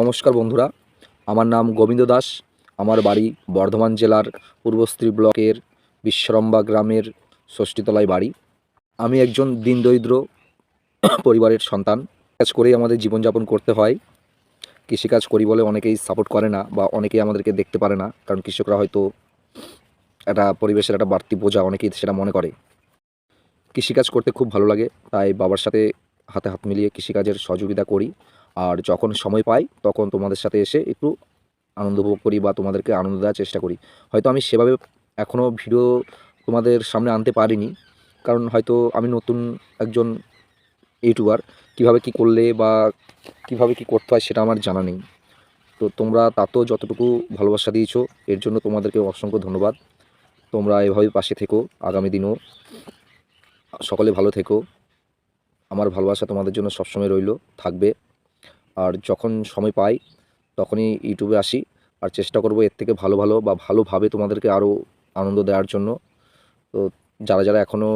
নমস্কার বন্ধুরা, আমার নাম গোবিন্দ দাস, আমার বাড়ি বর্ধমান জেলার পূর্বস্ত্রী ব্লকের বিশ্রাম্বা গ্রামের ষষ্ঠীতলায় বাড়ি। আমি একজন দিনদরিদ্র পরিবারের সন্তান। কাজ করেই আমাদের জীবনযাপন করতে হয়। কৃষিকাজ করি বলে অনেকেই সাপোর্ট করে না বা অনেকেই আমাদেরকে দেখতে পারে না, কারণ কৃষকরা হয়তো একটা পরিবেশের একটা বাড়তি বোঝা অনেকেই সেটা মনে করে। কৃষিকাজ করতে খুব ভালো লাগে, তাই বাবার সাথে হাতে হাত মিলিয়ে কৃষিকাজের সহযোগিতা করি। আর যখন সময় পাই, তখন তোমাদের সাথে এসে একটু আনন্দ উপভোগ করি বা তোমাদেরকে আনন্দ দেওয়ার চেষ্টা করি। হয়তো আমি সেভাবে এখনও ভিডিও তোমাদের সামনে আনতে পারিনি। কারণ হয়তো আমি নতুন একজন ইউটিউবার, কীভাবে কি করলে বা কীভাবে কি করতে হয় সেটা আমার জানা নেই। তো তোমরা তাতেও যতটুকু ভালোবাসা দিয়েছ, এর জন্য তোমাদেরকে অসংখ্য ধন্যবাদ। তোমরা এভাবে পাশে থেকো, আগামী দিনও সকলে ভালো থেকো। আমার ভালোবাসা তোমাদের জন্য সবসময় রইল, থাকবে। আর যখন সময় পাই, তখনই ইউটিউবে আসি। আর চেষ্টা করব এর থেকে ভালো ভালো বা ভালোভাবে তোমাদেরকে আরও আনন্দ দেওয়ার জন্য। তো যারা যারা এখনও